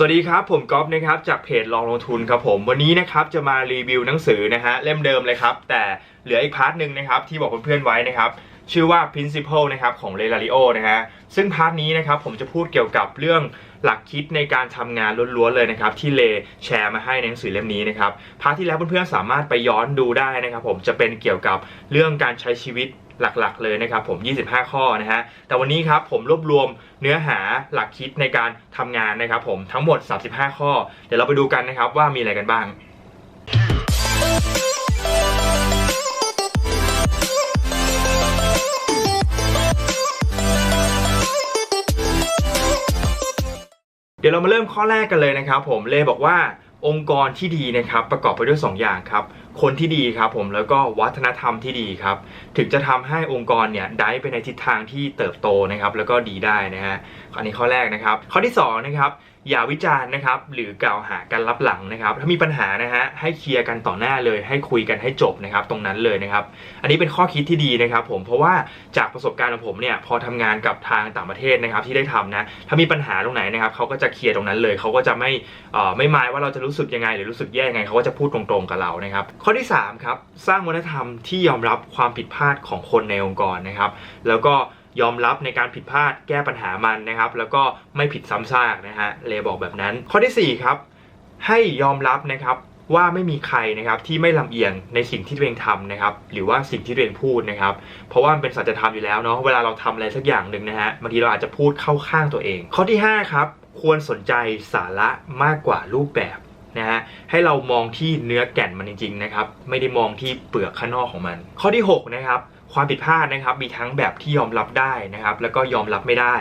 สวัสดีครับ ผมก๊อฟนะครับจากเพจลองลงทุนครับผมวันนี้นะครับจะมารีวิวหนังสือนะฮะเล่มเดิมเลยครับ แต่เหลืออีกพาร์ทหนึ่งนะครับที่บอกเพื่อนๆไว้นะครับชื่อว่า principle นะครับของเรลาริโอนะฮะซึ่งพาร์ทนี้นะครับผมจะพูดเกี่ยวกับเรื่องหลักคิดในการทำงานล้วนๆเลยนะครับที่เลแชร์มาให้ในหนังสือเล่มนี้นะครับพาร์ทที่แล้วเพื่อนๆสามารถไปย้อนดูได้นะครับผมจะเป็นเกี่ยวกับเรื่องการใช้ชีวิต หลักๆเลยนะครับผม 25 ข้อนะฮะแต่วันนี้ครับผมรวบรวมเนื้อหาหลักคิดในการทำงานนะครับผมทั้งหมด 35 ข้อ เดี๋ยวเราไปดูกันนะครับว่ามีอะไรกันบ้างเดี๋ยวเรามาเริ่มข้อแรกกันเลยนะครับผมเลบอกว่า องค์กรที่ดีนะครับประกอบไปด้วย 2 อย่างครับ คนที่ดีครับผมแล้วก็วัฒนธรรมที่ดีครับ ถึงจะทำให้องค์กรเนี่ยได้ไปในทิศทางที่เติบโตนะครับ แล้วก็ดีได้นะฮะอันนี้ข้อแรกนะครับ ข้อที่สองนะครับ อย่าวิจารณ์นะครับ หรือกล่าวหากันรับหลังนะครับ ถ้ามีปัญหานะฮะให้เคลียร์กันต่อหน้าเลยให้คุยกันให้จบนะครับ ตรงนั้นเลยนะครับ อันนี้เป็นข้อคิดที่ดีนะครับ ผมเพราะว่าจากประสบการณ์ของผมเนี่ยพอทำงานกับทางต่างประเทศนะครับที่ได้ทำนะถ้ามีปัญหาตรงไหนนะครับเขาก็จะเคลียร์ตรงนั้นเลยเขาก็จะไม่เอ่ไม่หมายว่าเราจะรู้สึกยังไง หรือรู้สึกแย่ยังไงเขาก็จะพูดตรงๆกับเรานะครับ ข้อที่สามครับสร้างวัฒนธรรมที่ยอมรับความผิดพลาดของคนในองค์กรนะครับ แล้วก็ ยอมรับในการผิดพลาดแก้ปัญหามันนะครับ แล้วก็ไม่ผิดซ้ำซากนะฮะเลบอกแบบนั้น ข้อที่สี่ครับให้ยอมรับนะครับว่าไม่มีใครนะครับที่ไม่ลำเอียงในสิ่งที่ตัวเองทำนะครับหรือว่าสิ่งที่ตัวเองพูดนะครับ เพราะว่ามันเป็นสัจธรรมอยู่แล้วเนาะเวลาเราทำอะไรสักอย่างหนึ่งนะฮะบางทีเราอาจจะพูดเข้าข้างตัวเอง ข้อที่ห้าครับ ควรสนใจสาระมากกว่ารูปแบบนะฮะให้เรามองที่เนื้อแก่นมันจริงๆนะครับไม่ได้มองที่เปลือกข้างนอกของมัน ข้อที่หกนะครับ ความผิดพลาดนะครับมีทั้งแบบที่ยอมรับได้นะครับ แล้วก็ยอมรับไม่ได้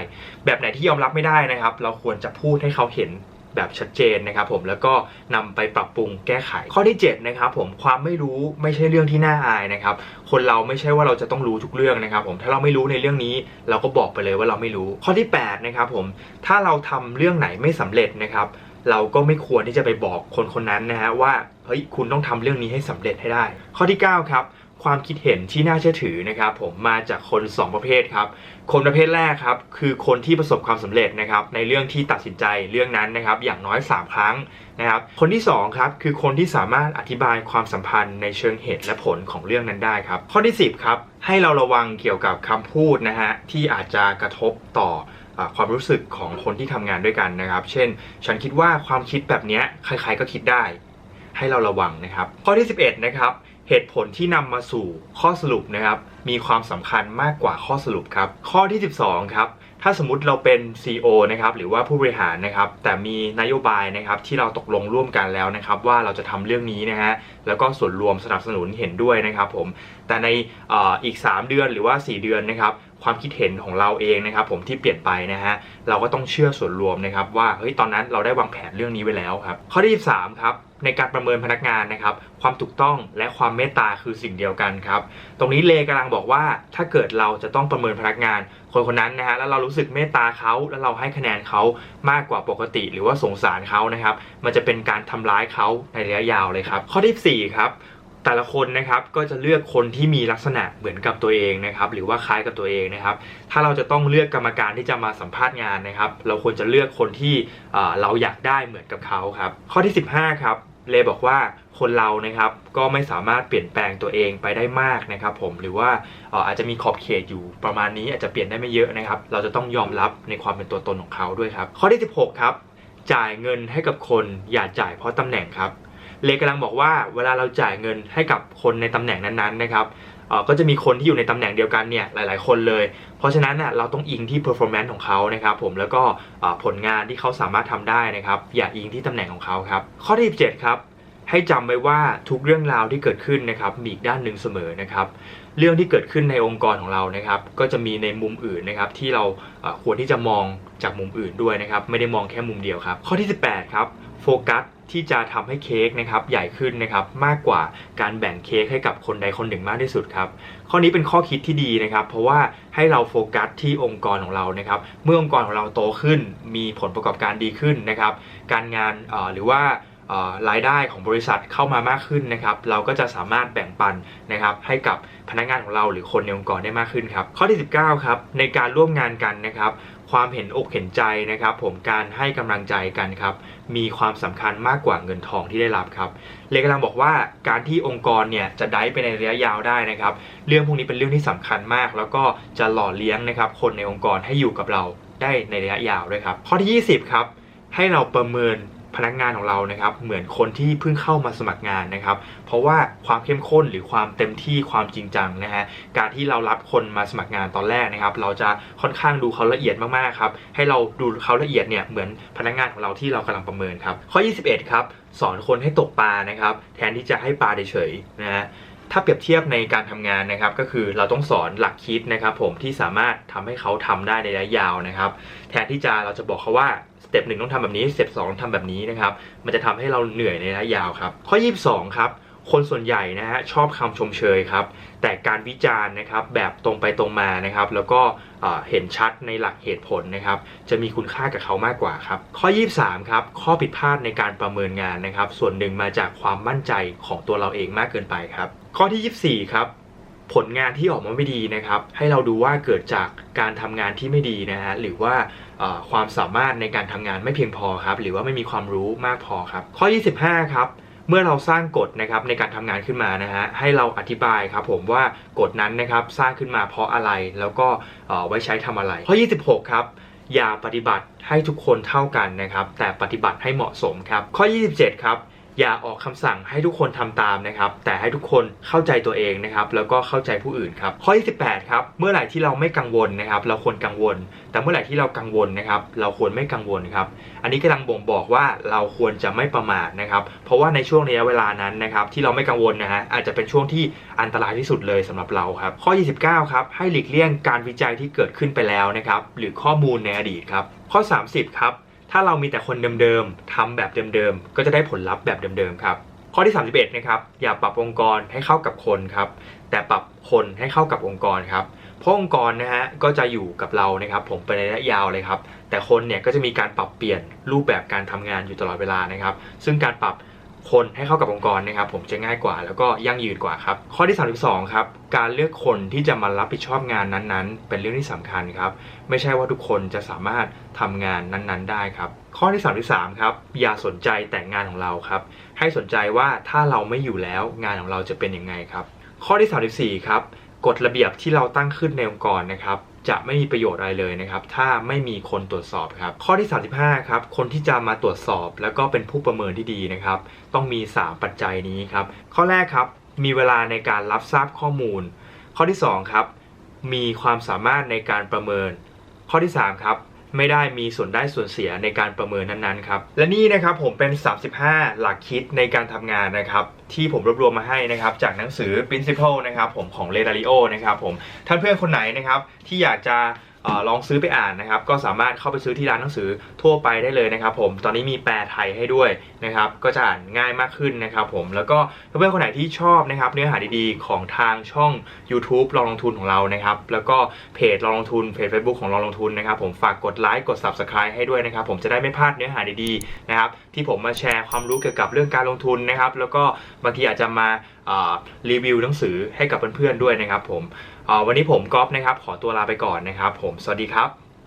แบบไหนที่ยอมรับไม่ได้นะครับ เราควรจะพูดให้เขาเห็นแบบชัดเจนนะครับผมแล้วก็นำไปปรับปรุงแก้ไข ข้อที่7นะครับผมความไม่รู้ไม่ใช่เรื่องที่น่าอายนะครับ คนเราไม่ใช่ว่าเราจะต้องรู้ทุกเรื่องนะครับ ผมถ้าเราไม่รู้ในเรื่องนี้ เราก็บอกไปเลยว่าเราไม่รู้ ข้อที่8นะครับผมถ้าเราทำเรื่องไหนไม่สำเร็จนะครับเราก็ไม่ควรที่จะไปบอกคนคนนั้นนะฮะว่าเฮ้ยคุณต้องทำเรื่องนี้ให้สำเร็จให้ได้ ข้อที่ 9 ครับ ความคิดเห็นที่น่าเชื่อถือนะครับ ผมมาจากคน 2 ประเภทครับ คนประเภทแรกครับ คือคนที่ประสบความสำเร็จนะครับ ในเรื่องที่ตัดสินใจเรื่องนั้นนะครับ อย่างน้อย 3 ครั้งนะครับ คนที่2ครับคือคนที่สามารถอธิบายความสัมพันธ์ในเชิงเหตุและผลของเรื่องนั้นได้ครับ ข้อที่ 10ครับให้เราระวังเกี่ยวกับคำพูดนะฮะที่อาจจะกระทบต่อความรู้สึกของคนที่ทำงานด้วยกันนะครับ เช่น ฉันคิดว่าความคิดแบบนี้ใครๆก็คิดได้ ให้เราระวังนะครับ ข้อที่ 11 นะครับ เหตุผลที่นำมาสู่ข้อสรุปนะครับมีความสำคัญมากกว่าข้อสรุปครับข้อที่ 12ครับถ้าสมมติเราเป็น CEO นะครับหรือว่าผู้บริหารนะครับแต่มีนโยบายนะครับที่เราตกลงร่วมกันแล้วนะครับว่าเราจะทำเรื่องนี้นะฮะแล้วก็ส่วนรวมสนับสนุนเห็นด้วยนะครับผมแต่ในอออีก 3 เดือนหรือว่า 4 เดือนนะครับ ความคิดเห็นของเราเองนะครับ ผมที่เปลี่ยนไปนะฮะเราก็ต้องเชื่อส่วนรวมนะครับ ว่าเฮ้ยตอนนั้นเราได้วางแผนเรื่องนี้ไว้แล้วครับข้อที่23ครับในการประเมินพนักงานนะครับ ความถูกต้องและความเมตตาคือสิ่งเดียวกันครับ ตรงนี้เลกำลังบอกว่าถ้าเกิดเราจะต้องประเมินพนักงาน คนคนนั้นนะฮะแล้วเรารู้สึกเมตตาเขาแล้วเราให้คะแนนเขามากกว่าปกติ หรือว่าสงสารเขานะครับ มันจะเป็นการทำร้ายเขาในระยะยาวเลยครับ ข้อที่4ครับ แต่ละคนนะครับก็จะเลือกคนที่มีลักษณะเหมือนกับตัวเองนะครับหรือว่าคล้ายกับตัวเองนะครับ ถ้าเราจะต้องเลือกกรรมการที่จะมาสัมภาษณ์งานนะครับ เราควรจะเลือกคนที่เราอยากได้เหมือนกับเขาครับ ข้อที่ 15ครับเลบอกว่าคนเรานะครับก็ไม่สามารถเปลี่ยนแปลงตัวเองไปได้มากนะครับ ผมหรือว่าเอ่ออาจจะมีขอบเขตอยู่ประมาณนี้อาจจะเปลี่ยนได้ไม่เยอะนะครับ เราจะต้องยอมรับในความเป็นตัวตนของเขาด้วยครับ ข้อที่ 16 ครับจ่ายเงินให้กับคนอย่าจ่ายเพราะตำแหน่งครับ เลกำลังบอกว่าเวลาเราจ่ายเงินให้กับคนในตำแหน่งนั้นๆนะครับเอ่อก็จะมีคนที่อยู่ในตำแหน่งเดียวกันเนี่ยหลายๆ คนเลย เพราะฉะนั้นน่ะเราต้องอิงที่ performance ของเขานะครับผมแล้วก็ผลงานที่เขาสามารถทำได้นะครับอย่าอิงที่ตำแหน่งของเขาครับข้อที่17ครับ ให้จำไว้ว่าทุกเรื่องราวที่เกิดขึ้นนะครับมีอีกด้านหนึ่งเสมอนะครับเรื่องที่เกิดขึ้นในองค์กรของเรานะครับ ก็จะมีในมุมอื่นนะครับที่เราควรที่จะมองจากมุมอื่นด้วยนะครับ ไม่ได้มองแค่มุมเดียวครับ ข้อที่ 18 ครับโฟกัสที่จะทำให้เค้กนะครับใหญ่ขึ้นนะครับมากกว่าการแบ่งเค้กให้กับคนใดคนหนึ่งมากที่สุดครับข้อนี้เป็นข้อคิดที่ดีนะครับ เพราะว่าให้เราโฟกัสที่องค์กรของเรานะครับ เมื่อองค์กรของเราโตขึ้น มีผลประกอบการดีขึ้นนะครับ การงานหรือว่า รายได้ของบริษัทเข้ามามากขึ้นนะครับ เราก็จะสามารถแบ่งปันนะครับให้กับพนักงานของเราหรือคนในองค์กรได้มากขึ้นครับ ข้อที่ 19ครับในการร่วมงานกันนะครับ ความเห็นอกเห็นใจนะครับ ผมการให้กำลังใจกันครับ มีความสำคัญมากกว่าเงินทองที่ได้รับครับเลกำลังบอกว่าการที่องค์กรเนี่ยจะได้ไปในระยะยาวได้นะครับ เรื่องพวกนี้เป็นเรื่องที่สำคัญมาก แล้วก็จะหล่อเลี้ยงนะครับ คนในองค์กรให้อยู่กับเราได้ในระยะยาวด้วยครับ ข้อที่ 20ครับให้เราประเมิน พนักงานของเรานะครับ เหมือนคนที่เพิ่งเข้ามาสมัครงานนะครับ เพราะว่าความเข้มข้นหรือความเต็มที่ความจริงจังนะฮะการที่เรารับคนมาสมัครงานตอนแรกนะครับ เราจะค่อนข้างดูเขาละเอียดมากๆครับให้เราดูเขาละเอียดเนี่ยเหมือนพนักงานของเราที่เรากำลังประเมินครับข้อ 21 ครับสอนคนให้ตกปลานะครับ แทนที่จะให้ปลาเฉยๆนะฮะ ถ้าเปรียบเทียบในการทำงานนะครับ ก็คือเราต้องสอนหลักคิดนะครับ ผมที่สามารถทำให้เขาทำได้ในระยะยาวนะครับ แทนที่จะเราจะบอกเขาว่าสเต็ปหนึ่งต้องทำแบบนี้สเต็ปสองต้องทำแบบนี้นะครับ มันจะทำให้เราเหนื่อยในระยะยาวครับ ข้อ 22 ครับ คนส่วนใหญ่นะฮะชอบคำชมเชยครับ แต่การวิจารณ์นะครับแบบตรงไปตรงมานะครับ แล้วก็เห็นชัดในหลักเหตุผลนะครับ จะมีคุณค่ากับเขามากกว่าครับ ข้อ 23 ครับ ข้อผิดพลาดในการประเมินงานนะครับ ส่วนหนึ่งมาจากความมั่นใจของตัวเราเองมากเกินไปครับ ข้อที่ 24 ครับผลงานที่ออกมาไม่ดีนะครับ ให้เราดูว่าเกิดจากการทำงานที่ไม่ดีนะฮะหรือว่าความสามารถในการทำงานไม่เพียงพอครับ หรือว่าไม่มีความรู้มากพอครับ ข้อ 25 ครับ เมื่อเราสร้างกฎนะครับในการทำงานขึ้นมานะฮะให้เราอธิบายครับผมว่ากฎนั้นนะครับสร้างขึ้นมาเพราะอะไรแล้วก็ไว้ใช้ทำอะไร ข้อ 26 ครับอย่าปฏิบัติให้ทุกคนเท่ากันนะครับแต่ปฏิบัติให้เหมาะสมครับข้อ 27 ครับ อย่าออกคำสั่งให้ทุกคนทำตามนะครับ แต่ให้ทุกคนเข้าใจตัวเองนะครับ แล้วก็เข้าใจผู้อื่นครับ ข้อ28ครับ เมื่อไหร่ที่เราไม่กังวลนะครับ เราควรกังวล แต่เมื่อไหร่ที่เรากังวลนะครับ เราควรไม่กังวลครับ อันนี้กำลังบ่งบอกว่าเราควรจะไม่ประมาทนะครับ เพราะว่าในช่วงระยะเวลานั้นนะครับ ที่เราไม่กังวลนะฮะ อาจจะเป็นช่วงที่อันตรายที่สุดเลยสำหรับเราครับ ข้อ 29 ครับ ให้หลีกเลี่ยงการวิจัยที่เกิดขึ้นไปแล้วนะครับ หรือข้อมูลในอดีตครับ ข้อ 30 ครับ ถ้าเรามีแต่คนเดิมๆทำแบบเดิมๆก็จะได้ผลลัพธ์แบบเดิมๆครับ ข้อที่ 31นะครับอย่าปรับองค์กรให้เข้ากับคนครับแต่ปรับคนให้เข้ากับองค์กรครับเพราะองค์กรนะฮะก็จะอยู่กับเรานะครับ ผมเป็นระยะยาวเลยครับ แต่คนเนี่ยก็จะมีการปรับเปลี่ยนรูปแบบการทำงานอยู่ตลอดเวลานะครับ ซึ่งการปรับ คนให้เข้ากับองค์กรนะครับผมจะง่ายกว่าแล้วก็ยั่งยืนกว่าครับ ข้อที่ 32ครับการเลือกคนที่จะมารับผิดชอบงานนั้นๆ เป็นเรื่องที่สำคัญครับ ไม่ใช่ว่าทุกคนจะสามารถทำงานนั้นๆ ได้ครับ ข้อที่ 33ครับอย่าสนใจแต่งานของเราครับ ให้สนใจว่าถ้าเราไม่อยู่แล้วงานของเราจะเป็นยังไงครับ ข้อที่ 34ครับกฎระเบียบที่เราตั้งขึ้นในองค์กรนะครับ จะไม่มีประโยชน์อะไรเลยนะครับ ถ้าไม่มีคนตรวจสอบครับ ข้อที่ 35 ครับ คนที่จะมาตรวจสอบ แล้วก็เป็นผู้ประเมินที่ดีนะครับ ต้องมี 3 ปัจจัยนี้ครับ ข้อแรกครับ มีเวลาในการรับทราบข้อมูล ข้อที่ 2 ครับ มีความสามารถในการประเมิน ข้อที่ 3 ครับ ไม่ได้มีส่วนได้ส่วนเสียในการประเมินนั้นๆครับ และนี่นะครับผมเป็น 35 หลักคิดในการทำงานนะครับ ที่ผมรวบรวมมาให้นะครับ จากหนังสือ Principle นะครับผมของเลดาริโอนะครับผมท่านเพื่อนคนไหนนะครับที่อยากจะ ลองซื้อไปอ่านนะครับ ก็สามารถเข้าไปซื้อที่ร้านหนังสือทั่วไปได้เลยนะครับ ผมตอนนี้มีแปลไทยให้ด้วยนะครับ ก็จะอ่านง่ายมากขึ้นนะครับ ผมแล้วก็เพื่อนๆคนไหนที่ชอบนะครับ เนื้อหาดีๆ ของทางช่อง YouTube ลองลงทุนของเรานะครับ แล้วก็เพจลองลงทุนเพจ Facebook ของลองลงทุนนะครับ ผมฝากกดไลค์กด Subscribe ให้ด้วยนะครับ ผมจะได้ไม่พลาดเนื้อหาดีๆนะครับ ที่ผมมาแชร์ความรู้เกี่ยวกับเรื่องการลงทุนนะครับ แล้วก็บางทีอาจจะมาอ่า รีวิวหนังสือให้กับเพื่อนๆด้วยนะครับผมวันนี้ผมก๊อฟนะครับขอตัวลาไปก่อนนะครับผมสวัสดีครับ